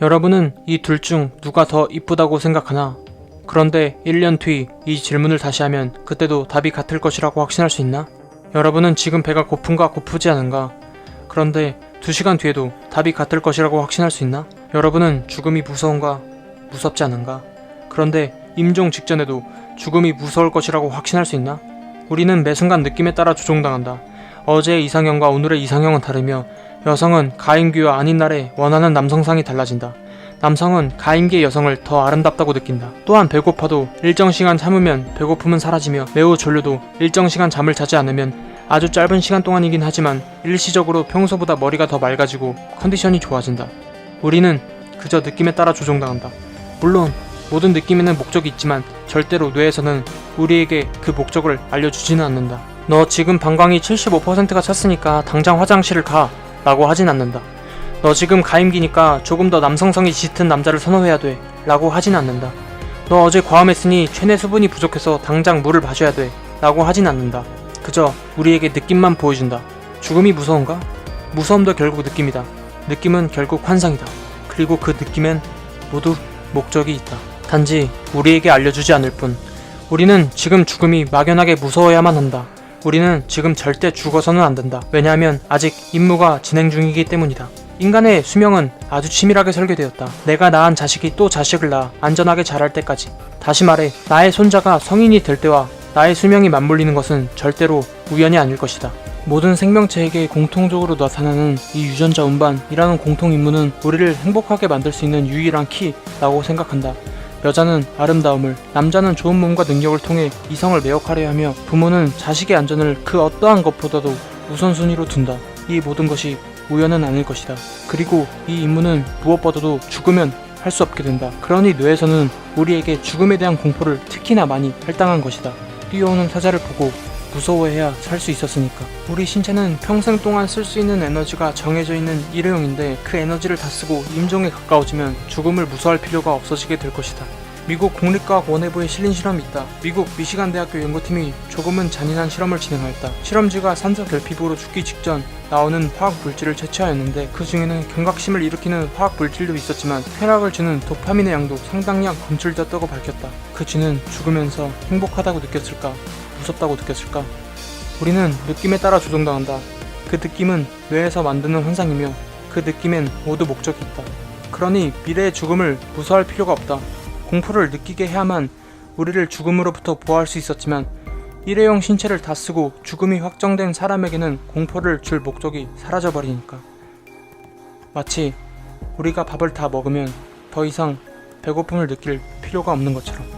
여러분은 이 둘 중 누가 더 이쁘다고 생각하나? 그런데 1년 뒤 이 질문을 다시 하면 그때도 답이 같을 것이라고 확신할 수 있나? 여러분은 지금 배가 고픈가 고프지 않은가? 그런데 2시간 뒤에도 답이 같을 것이라고 확신할 수 있나? 여러분은 죽음이 무서운가? 무섭지 않은가? 그런데 임종 직전에도 죽음이 무서울 것이라고 확신할 수 있나? 우리는 매 순간 느낌에 따라 조종당한다. 어제의 이상형과 오늘의 이상형은 다르며 여성은 가임기와 아닌 날에 원하는 남성상이 달라진다. 남성은 가임기의 여성을 더 아름답다고 느낀다. 또한 배고파도 일정 시간 참으면 배고픔은 사라지며 매우 졸려도 일정 시간 잠을 자지 않으면 아주 짧은 시간 동안이긴 하지만 일시적으로 평소보다 머리가 더 맑아지고 컨디션이 좋아진다. 우리는 그저 느낌에 따라 조종당한다. 물론 모든 느낌에는 목적이 있지만 절대로 뇌에서는 우리에게 그 목적을 알려주지는 않는다. 너 지금 방광이 75%가 찼으니까 당장 화장실을 가 라고 하진 않는다. 너 지금 가임기니까 조금 더 남성성이 짙은 남자를 선호해야 돼 라고 하진 않는다. 너 어제 과음했으니 체내 수분이 부족해서 당장 물을 마셔야 돼 라고 하진 않는다. 그저 우리에게 느낌만 보여준다. 죽음이 무서운가? 무서움도 결국 느낌이다. 느낌은 결국 환상이다. 그리고 그 느낌엔 모두 목적이 있다. 단지 우리에게 알려주지 않을 뿐. 우리는 지금 죽음이 막연하게 무서워야만 한다. 우리는 지금 절대 죽어서는 안 된다. 왜냐하면 아직 임무가 진행 중이기 때문이다. 인간의 수명은 아주 치밀하게 설계되었다. 내가 낳은 자식이 또 자식을 낳아 안전하게 자랄 때까지. 다시 말해, 나의 손자가 성인이 될 때와 나의 수명이 맞물리는 것은 절대로 우연이 아닐 것이다. 모든 생명체에게 공통적으로 나타나는 이 유전자 운반이라는 공통 임무는 우리를 행복하게 만들 수 있는 유일한 키라고 생각한다. 여자는 아름다움을, 남자는 좋은 몸과 능력을 통해 이성을 매혹하려 하며 부모는 자식의 안전을 그 어떠한 것보다도 우선순위로 둔다. 이 모든 것이 우연은 아닐 것이다. 그리고 이 임무는 무엇보다도 죽으면 할 수 없게 된다. 그러니 뇌에서는 우리에게 죽음에 대한 공포를 특히나 많이 할당한 것이다. 뛰어오는 사자를 보고 무서워해야 살 수 있었으니까. 우리 신체는 평생 동안 쓸 수 있는 에너지가 정해져 있는 일회용인데 그 에너지를 다 쓰고 임종에 가까워지면 죽음을 무서워할 필요가 없어지게 될 것이다. 미국 국립과학 원해부에 실린 실험이 있다. 미국 미시간 대학교 연구팀이 조금은 잔인한 실험을 진행하였다. 실험지가 산소 결핍으로 죽기 직전 나오는 화학 물질을 채취하였는데 그 중에는 경각심을 일으키는 화학 물질도 있었지만 쾌락을 주는 도파민의 양도 상당량 검출되었다고 밝혔다. 그 쥐는 죽으면서 행복하다고 느꼈을까? 무섭다고 느꼈을까? 우리는 느낌에 따라 조종당한다. 그 느낌은 뇌에서 만드는 환상이며 그 느낌엔 모두 목적이 있다. 그러니 미래의 죽음을 무서워할 필요가 없다. 공포를 느끼게 해야만 우리를 죽음으로부터 보호할 수 있었지만 일회용 신체를 다 쓰고 죽음이 확정된 사람에게는 공포를 줄 목적이 사라져버리니까. 마치 우리가 밥을 다 먹으면 더 이상 배고픔을 느낄 필요가 없는 것처럼.